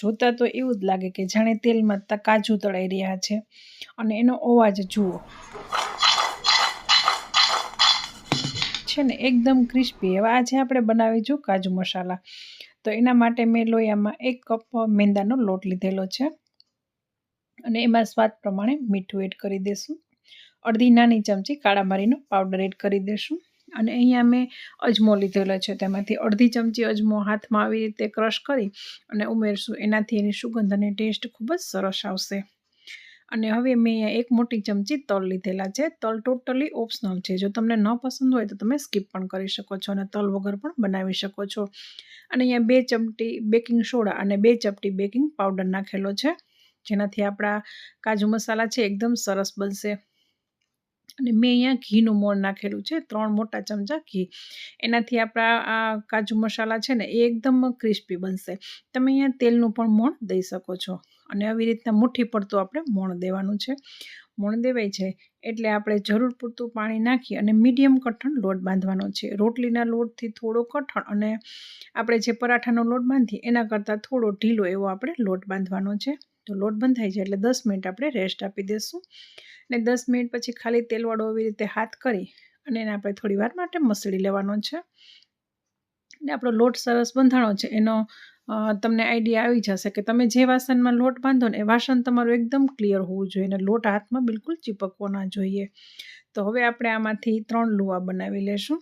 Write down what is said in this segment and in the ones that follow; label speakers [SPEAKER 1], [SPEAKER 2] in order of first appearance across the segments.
[SPEAKER 1] જોતાં તો એવું જ લાગે કે જાણે તેલમાં કાજુ તળાઈ રહ્યા છે. અને એનો અવાજ જુઓ. છે ને, એકદમ ક્રિસ્પી એવા આજે આપણે બનાવીશું કાજુ મસાલા. તો એના માટે મેં લોયામાં એક કપ મેંદાનો લોટ લીધેલો છે. અને એમાં સ્વાદ પ્રમાણે મીઠું એડ કરી દઈશું અડધી નાની ચમચી કાળા મરીનો પાવડર એડ કરી દઈશું અને અહીંયા મેં અજમો લીધેલો છે. તેમાંથી અડધી ચમચી અજમો હાથમાં આવી રીતે ક્રશ કરી અને ઉમેરશું. એનાથી એની સુગંધ અને ટેસ્ટ ખૂબ જ સરસ આવશે. અને હવે મેં અહીંયા એક મોટી ચમચી તલ લીધેલા છે. તલ ટોટલી ઓપ્શનલ છે. જો તમને ન પસંદ હોય તો તમે સ્કીપ પણ કરી શકો છો અને તલ વગર પણ બનાવી શકો છો. અને અહીંયા બે ચમટી બેકિંગ સોડા અને બે ચપટી બેકિંગ પાવડર નાખેલો છે. જેનાથી આપણા કાજુ મસાલા છે, એકદમ સરસ બનશે. અને મેં અહીંયા ઘીનું મોણ નાખેલું છે, ત્રણ મોટા ચમચા ઘી. એનાથી આપણા આ કાજુ મસાલા છે ને, એ એકદમ ક્રિસ્પી બનશે. તમે અહીંયા તેલનું પણ મોણ દઈ શકો છો. અને આવી રીતના મુઠ્ઠી પડતું આપણે મોણ દેવાનું છે. મોણ દેવાય છે એટલે આપણે જરૂર પૂરતું પાણી નાખી અને મીડિયમ કઠણ લોટ બાંધવાનો છે. રોટલીના લોટથી થોડો કઠણ અને આપણે જે પરાઠાનો લોટ બાંધીએ, એના કરતાં થોડો ઢીલો એવો આપણે લોટ બાંધવાનો છે. તો લોટ બંધ થાય જાય એટલે દસ મિનિટ આપણે રેસ્ટ આપી દઈશું અને દસ મિનિટ પછી ખાલી તેલવાળો એવી રીતે હાથ કરી અને એને આપણે થોડી વાર માટે મસળી લેવાનો છે. ને આપણો લોટ સરસ બંધાણો છે. એનો તમને આઈડિયા આવી જશે કે તમે જે વાસણમાં લોટ બાંધો ને એ વાસણ તમારું એકદમ ક્લિયર હોવું જોઈએ અને લોટ હાથમાં બિલકુલ ચીપકવો ના જોઈએ. તો હવે આપણે આમાંથી ત્રણ લુવા બનાવી લેશું.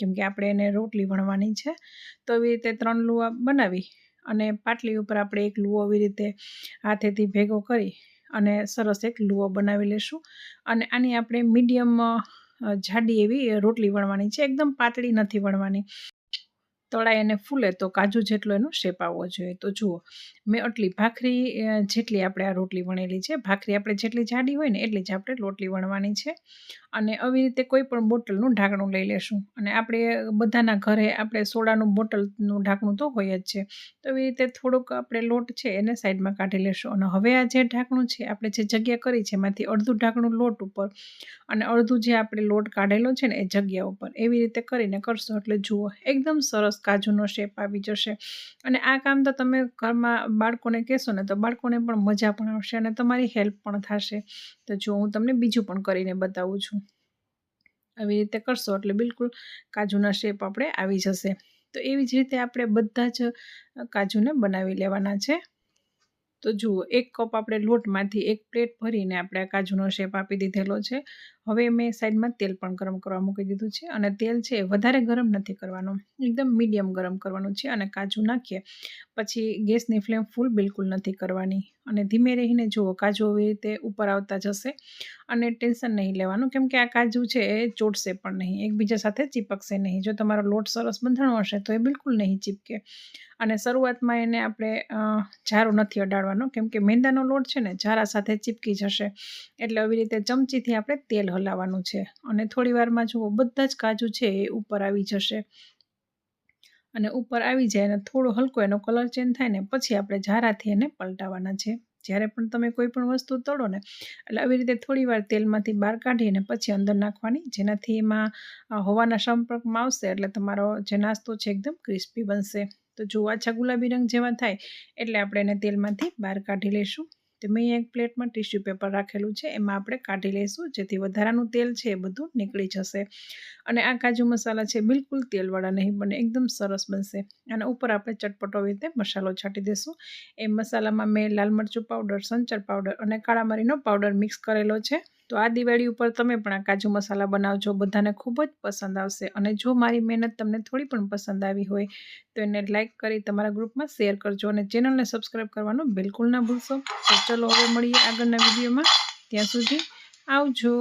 [SPEAKER 1] કેમ કે આપણે એને રોટલી વણવાની છે. તો એવી રીતે ત્રણ લુવા બનાવી અને પાટલી ઉપર આપણે એક લૂવો આવી રીતે હાથેથી ભેગો કરી અને સરસ એક લુઓ બનાવી લેશું. અને આની આપણે મીડિયમ જાડી એવી રોટલી વણવાની છે. એકદમ પાતળી નથી વણવાની. તળાય અને ફૂલે તો કાજુ જેટલો એનો શેપ આવવો જોઈએ. તો જુઓ, મેં આટલી ભાખરી જેટલી આપણે આ રોટલી વણેલી છે, ભાખરી આપણે જેટલી જાડી હોય ને એટલી જ આપણે રોટલી વણવાની છે. અને આવી રીતે કોઈ પણ બોટલનું ઢાંકણું લઈ લેશું. અને આપણે બધાના ઘરે આપણે સોડાનું બોટલનું ઢાંકણું તો હોય જ છે. તો એવી રીતે થોડુંક આપણે લોટ છે એને સાઈડમાં કાઢી લેશું. અને હવે આ જે ઢાંકણું છે, આપણે જે જગ્યા કરી છે, એમાંથી અડધું ઢાંકણું લોટ ઉપર અને અડધું જે આપણે લોટ કાઢેલો છે ને એ જગ્યા ઉપર એવી રીતે કરીને કરશો. એટલે જુઓ, એકદમ સરસ કાજુનો શેપ આવી જશે. અને આ કામ તો તમે ઘરમાં બાળકોને કહેશો ને તો બાળકોને પણ મજા પણ આવશે અને તમારી હેલ્પ પણ થશે. તો જો હું તમને બીજું પણ કરીને બતાવું છું. આવી રીતે કરશો એટલે બિલકુલ કાજુના શેપ આપણે આવી જશે. તો એવી જ રીતે આપણે બધા જ કાજુને બનાવી લેવાના છે. તો જુઓ, એક કપ આપણે લોટમાંથી એક પ્લેટ ભરીને આપણે કાજુનો શેપ આપી દીધેલો છે. હવે મેં સાઈડમાં તેલ પણ ગરમ કરવા મૂકી દીધું છે અને તેલ છે વધારે ગરમ નથી કરવાનું. એકદમ મીડિયમ ગરમ કરવાનું છે અને કાજુ નાખીએ પછી ગેસની ફ્લેમ ફૂલ બિલકુલ નથી કરવાની. અને ધીમે રહીને જુઓ, કાજુ એવી રીતે ઉપર આવતા જશે અને ટેન્શન નહીં લેવાનું, કેમ કે આ કાજુ છે એ ચોટશે પણ નહીં, એકબીજા સાથે ચીપકશે નહીં. જો તમારો લોટ સરસ બંધાણો હશે તો એ બિલકુલ નહીં ચીપકે. અને શરૂઆતમાં એને આપણે ઝારો નથી અડાડવાનો, કેમ કે મેંદાનો લોટ છે ને ઝારા સાથે ચીપકી જશે. એટલે આવી રીતે ચમચીથી આપણે તેલ હલાવવાનું છે. અને થોડી વારમાં જુઓ, બધા જ કાજુ છે એ ઉપર આવી જશે. અને ઉપર આવી જાય અને થોડો હલકો એનો કલર ચેન્જ થાય ને પછી આપણે ઝારાથી એને પલટાવવાના છે. જ્યારે પણ તમે કોઈ પણ વસ્તુ તળો ને, એટલે આવી રીતે થોડીવાર તેલમાંથી બહાર કાઢીને પછી અંદર નાખવાની, જેનાથી એમાં હવાના સંપર્કમાં આવશે એટલે તમારો જે નાસ્તો છે એકદમ ક્રિસ્પી બનશે. તો જો આછા ગુલાબી રંગ જેવા થાય, એટલે આપણે એને તેલમાંથી બહાર કાઢી લઈશું. તો મેં એક પ્લેટમાં ટીશ્યુ પેપર રાખેલું છે, એમાં આપણે કાઢી લઈશું, જેથી વધારાનું તેલ છે એ બધું નીકળી જશે. અને આ કાજુ મસાલા છે બિલકુલ તેલવાળા નહીં બને, એકદમ સરસ બનશે. અને ઉપર આપણે ચટપટો રીતે મસાલો છાંટી દઈશું એ મસાલામાં મેં લાલ મરચું પાવડર, સંચર પાવડર અને કાળા મરીનો પાવડર મિક્સ કરેલો છે. તો આ દિવાળી ઉપર તમે પણ આ કાજુ મસાલા બનાવજો. બધાને ખૂબ જ પસંદ આવશે. અને જો મારી મહેનત તમને થોડી પણ પસંદ આવી હોય, તો એને લાઇક કરી તમારા ગ્રુપમાં શેર કરજો અને ચેનલને સબસ્ક્રાઈબ કરવાનું બિલકુલ ના ભૂલશો. તો ચલો હવે મળીએ આગળના વિડીયોમાં. ત્યાં સુધી આવજો.